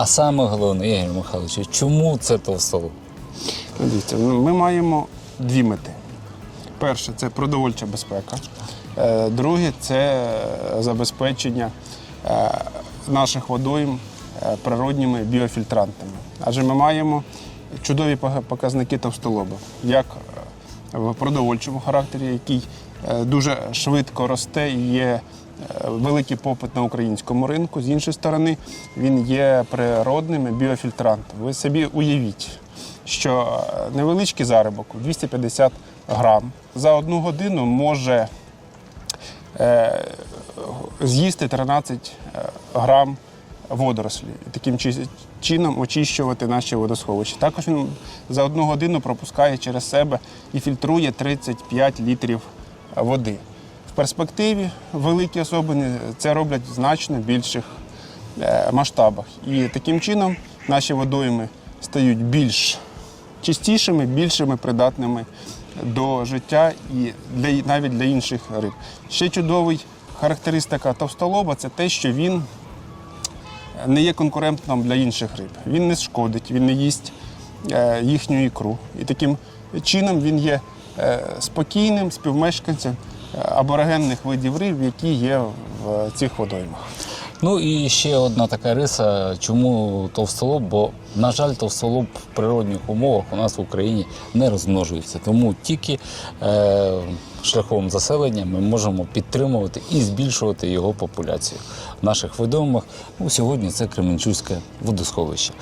А саме головне, Ігор Михайлович, чому це товстолоб? Дивіться, ну, ми маємо дві мети. Перше це продовольча безпека. Е, Друге це забезпечення е, наших водойм е, природніми біофільтрантами. Адже ми маємо чудові показники товстолоба, як в продовольчому характері, який дуже швидко росте і є великий попит на українському ринку. З іншої сторони, він є природним біофільтрантом. Ви собі уявіть, що е, невеличкий заробок 250 грам за одну годину може е, з'їсти 13 е, грам водорослі таким чином очищувати наші водосховища. Також він за одну годину пропускає через себе і фільтрує 35 літрів води. Перспективі великі особини це роблять в значно більших е, масштабах. І таким чином наші водойми стають більш чистішими, більшими придатними до життя і для, навіть для інших риб. Ще чудовий характеристика товстолоба це те, що він не є конкурентом для інших риб. Він не шкодить, він не їсть е, їхню ікру. І таким чином він є е, спокійним співмешканцем аборигенних видів риб, які є в цих водоймах. Ну і ще одна така риса, чому товстолоб, бо, на жаль, товстолоб в природних умовах у нас в Україні не розмножується. Тому тільки е, шляхом заселення ми можемо підтримувати і збільшувати його популяцію в наших водоймах. Ну, сьогодні це Кременчуцьке водосховище.